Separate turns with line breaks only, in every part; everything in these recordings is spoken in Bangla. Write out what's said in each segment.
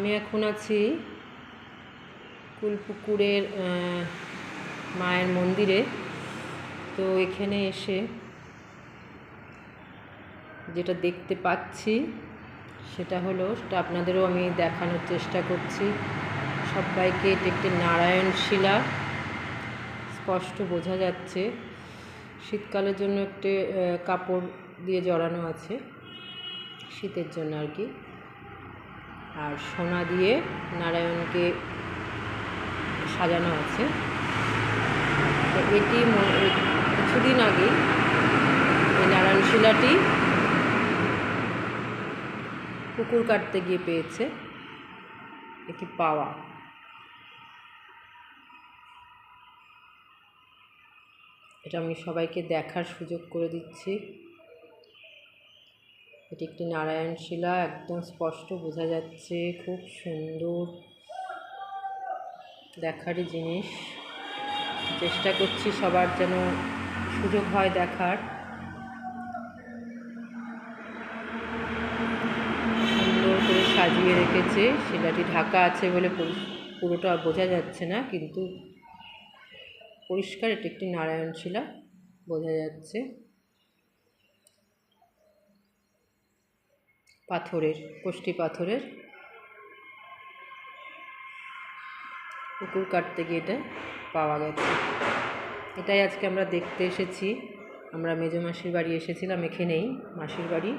আমি এখন আছি কুলপুকুরের মায়ের মন্দিরে। তো এখানে এসে যেটা দেখতে পাচ্ছি সেটা হলো, সেটা আপনাদেরও আমি দেখানোর চেষ্টা করছি। সবাইকে এটি একটি নারায়ণ শিলা। স্পষ্ট বোঝা যাচ্ছে, শীতকালের জন্য একটি কাপড় দিয়ে জড়ানো আছে, শীতের জন্য আর কি। আর সোনা দিয়ে নারায়ণকে সাজানো আছে। এটি কিছুদিন আগে এই নারায়ণ শিলাটি পুকুর কাটতে গিয়ে পেয়েছে এটি পাওয়া। এটা আমি সবাইকে দেখার সুযোগ করে দিচ্ছি। এটি একটি নারায়ণ শিলা একদম স্পষ্ট বোঝা যাচ্ছে, খুব সুন্দর দেখারই জিনিস। চেষ্টা করছি সবার যেন সুযোগ হয় দেখার। সুন্দর করে সাজিয়ে রেখেছে, শিলাটি ঢাকা আছে বলে পরি- পুরোটা বোঝা যাচ্ছে না, কিন্তু পরিষ্কার এটি একটি নারায়ণ শিলা বোঝা যাচ্ছে। পাথরের কোষ্টি পাথরের। পুকুর কাটতে গিয়ে এটা পাওয়া গেছে। এটাই আজকে আমরা দেখতে এসেছি। আমরা মেজো মাসির বাড়ি এসেছিলাম এখানেই, মাসির বাড়ি।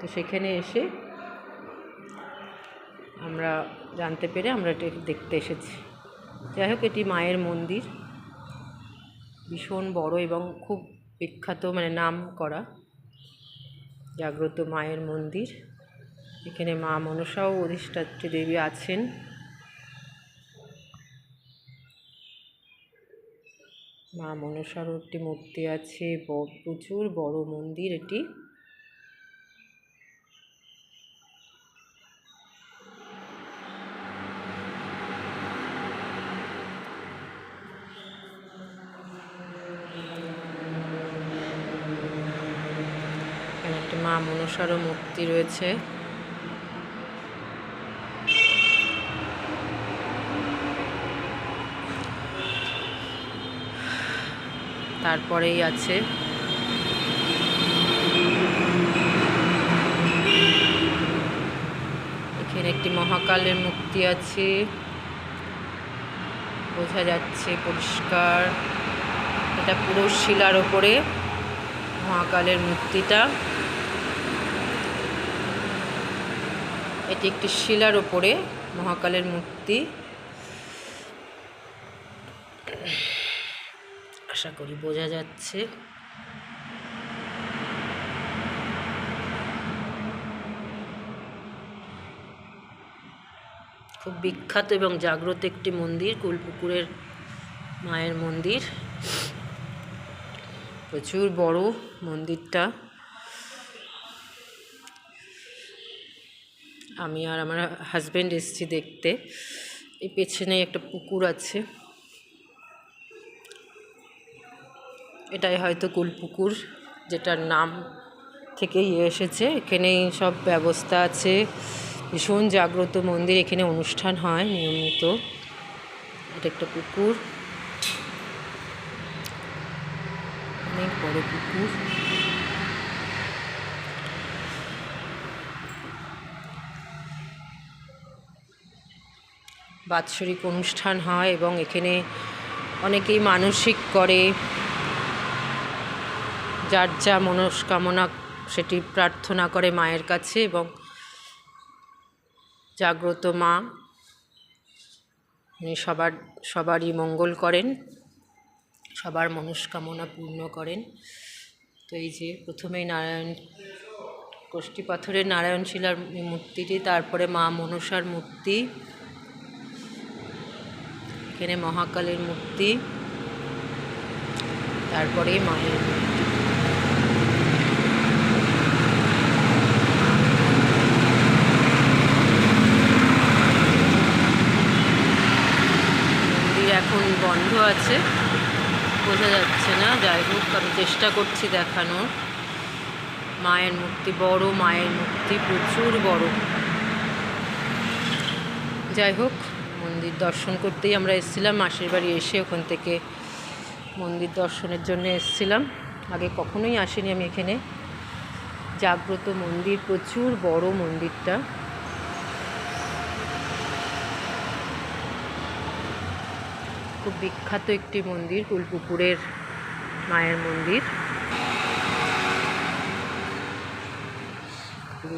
তো সেখানে এসে আমরা জানতে পেরে আমরা এটা দেখতে এসেছি। যাই হোক, এটি মায়ের মন্দির। ভীষণ বড় এবং খুব বিখ্যাত মানে নাম করা। জাগ্রত মায়ের মন্দির। এখানে মা মনসা ও অধিষ্ঠাত্রী দেবী আছেন। মা মনসারও একটি মূর্তি আছে প্রচুর, বড় মন্দির এটি। মা মনসারও মূর্তি রয়েছে। তারপরেই আছে। এখানে একটি মহাকালের মূর্তি আছে। বোঝা যাচ্ছে পরিষ্কার। এটা পুরো শিলার ওপরে মহাকালের মূর্তিটা। এটি একটি শিলার ওপরে মহাকালের মূর্তি। আশা করি বোঝা যাচ্ছে। খুব বিখ্যাত এবং জাগ্রত একটি মন্দির, কুলপুকুরের মায়ের মন্দির। প্রচুর বড় মন্দিরটা। আমি আর আমার হাজব্যান্ড এসেছি দেখতে। এই পেছনে একটা পুকুর আছে। এটাই হয়তো কুলপুকুর, যেটার নাম থেকেই এসেছে। এখানেই সব ব্যবস্থা আছে। ভীষণ জাগ্রত মন্দির, এখানে অনুষ্ঠান হয় নিয়মিত। এটা একটা পুকুর। অনেক বড় পুকুর। বাৎসরিক অনুষ্ঠান হয় এবং এখানে অনেকেই মানসিক করে। যার যা মনস্কামনা সেটি প্রার্থনা করে মায়ের কাছে এবং জাগ্রত মা উনি সবার, সবারই মঙ্গল করেন, সবার মনস্কামনা পূর্ণ করেন। তো এই যে প্রথমেই নারায়ণ কোষ্ঠী পাথরের নারায়ণ শিলার মূর্তিটি, তারপরে মা মনসার মূর্তি, এখানে মহাকালের মূর্তি, তারপরে মায়ের মূর্তি মন্দির এখন বন্ধ আছে। বোঝা যাচ্ছে না। যাই হোক, আমি চেষ্টা করছি দেখানোর। মায়ের মূর্তি বড়, মায়ের মূর্তি প্রচুর বড়। যাই হোক, মন্দির দর্শন করতেই আমরা এসেছিলাম। মাসির বাড়ি এসে ওখান থেকে মন্দির দর্শনের জন্য এসেছিলাম। আগে কখনোই আসিনি আমি এখানে। জাগ্রত মন্দির, প্রচুর বড় মন্দিরটা। খুব বিখ্যাত একটি মন্দির, কুলপুকুরের মায়ের মন্দির।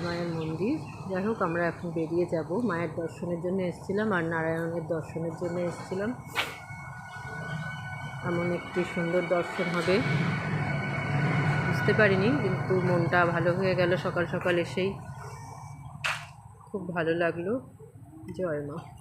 মায়ের মন্দির। যাই হোক, আমরা এখন বেরিয়ে যাব। মায়ের দর্শনের জন্য এসেছিলাম আর নারায়ণের দর্শনের জন্য এসেছিলাম। এমন একটি সুন্দর দর্শন হবে। বুঝতে পারিনি, কিন্তু মনটা ভালো হয়ে গেল সকাল সকাল এসেই। খুব ভালো লাগল। জয় মা।